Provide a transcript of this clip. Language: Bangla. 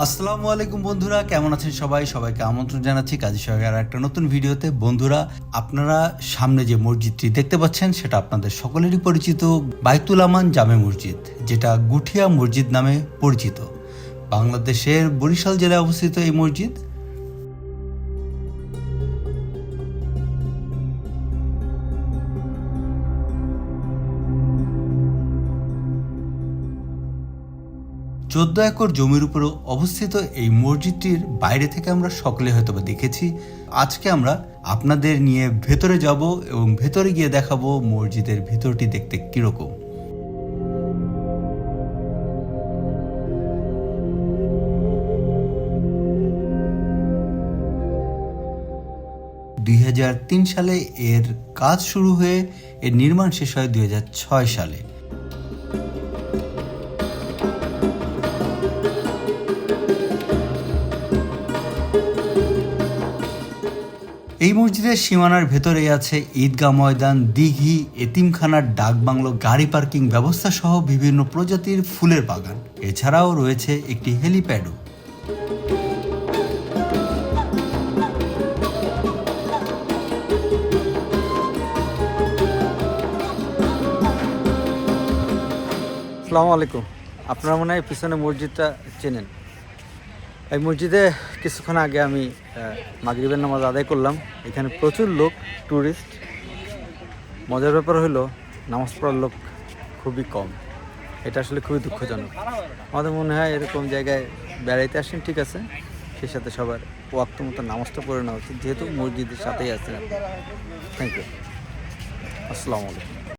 আসসালামু আলাইকুম বন্ধুরা, কেমন আছেন সবাই? সবাইকে আমন্ত্রণ জানাচ্ছি কাজী সরকার একটা নতুন ভিডিওতে। বন্ধুরা, আপনারা সামনে যে মসজিদটি দেখতে পাচ্ছেন, সেটা আপনাদের সকলেরই পরিচিত বাইতুল আমান জামে মসজিদ, যেটা গুঠিয়া মসজিদ নামে পরিচিত। বাংলাদেশের বরিশাল জেলায় অবস্থিত এই মসজিদ। চোদ্দ একর জমির উপর অবস্থিত এই মসজিদটির বাইরে থেকে আমরা সকলে হয়তো দেখেছি। আজকে আমরা আপনাদের নিয়ে ভেতরে যাব এবং ভেতরে গিয়ে দেখাবো মসজিদের ভিতরটি দেখতে কীরকম। দুই সালে এর কাজ শুরু হয়ে এর নির্মাণ শেষ হয় দুই হাজার ছয় সালে। এই মসজিদের সীমানার ভেতরেই আছে ঈদগাহ ময়দান, দিঘি, এতিমখানার ডাকবাংলো গাড়ি পার্কিং ব্যবস্থা সহ বিভিন্ন প্রজাতির ফুলের বাগান। এছাড়াও রয়েছে একটি হেলিপ্যাডও। আসসালামু আলাইকুম। আপনারা মনে হয় পিছনে মসজিদটা চেনেন। এই মসজিদে কিছুক্ষণ আগে আমি মাগরিবের নামাজ আদায় করলাম। এখানে প্রচুর লোক ট্যুরিস্ট মজার ব্যাপার হলো নামাজ পড়ার লোক খুবই কম। এটা আসলে খুবই দুঃখজনক। আমাদের মনে হয় এরকম জায়গায় বেড়াইতে আসেন, ঠিক আছে? সেই সাথে সবার ওয়াক্ত মতো নামাজটা পড়ে নেওয়া উচিত, যেহেতু মসজিদের সাথেই আছেন থ্যাংক ইউ আসসালামু আলাইকুম।